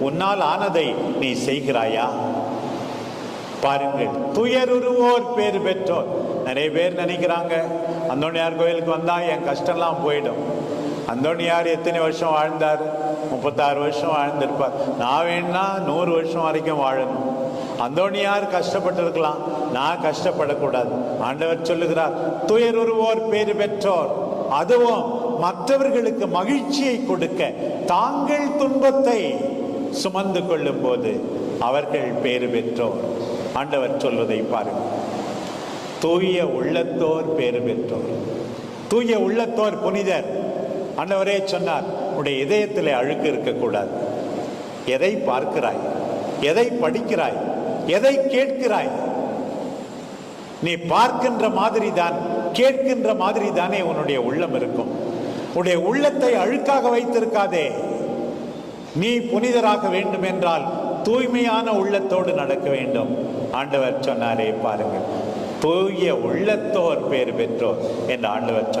உன்னால் ஆனதை நீ செய்கிறாயா? பாருங்கள் துயருருவோர் பேர் பெற்றோர். நிறைய பேர் நினைக்கிறாங்க அந்தோணியார் கோயிலுக்கு வந்தா என் கஷ்டம்லாம் போயிடும். அந்தோணியார் எத்தனை வருஷம் வாழ்ந்தார்? முப்பத்தாறு வருஷம் வாழ்ந்திருப்பார். நான் வேணா நூறு வருஷம் வரைக்கும் வாழணும். அந்தோணியார் கஷ்டப்பட்டிருக்கலாம் நான் கஷ்டப்படக்கூடாது. ஆண்டவர் சொல்லுகிறார் துயருருவோர் பேர் பெற்றோர். அதுவும் மற்றவர்களுக்கு மகிழ்ச்சியை கொடுக்க தாங்கள் துன்பத்தை சுமந்து கொள்ளும் போது அவர்கள் பேறு பெற்றோர். ஆண்டவர் சொல்வதை பாருங்கள் தூய உள்ளத்தோர் பேறு பெற்றோர். தூய உள்ளத்தோர் புனிதர். ஆண்டவரே சொன்னார் உடைய இதயத்தில் அழுக்கு இருக்கக்கூடாது. எதை பார்க்கிறாய்? எதை படிக்கிறாய்? எதை கேட்கிறாய்? நீ பார்க்கின்ற மாதிரி தான் கேட்கின்ற மாதிரி தானே உன்னுடைய உள்ளம் இருக்கும். உன்னுடைய உள்ளத்தை அழுக்காக வைத்திருக்காதே. நீ புனிதராக வேண்டும் என்றால் தூய்மையான உள்ளத்தோடு நடக்க வேண்டும். ஆண்டவர் சொன்னாரே பாருங்கள். தூய உள்ளத்தோர் பேர் பெற்றோர் என்று ஆண்டவர் சொன்னார்.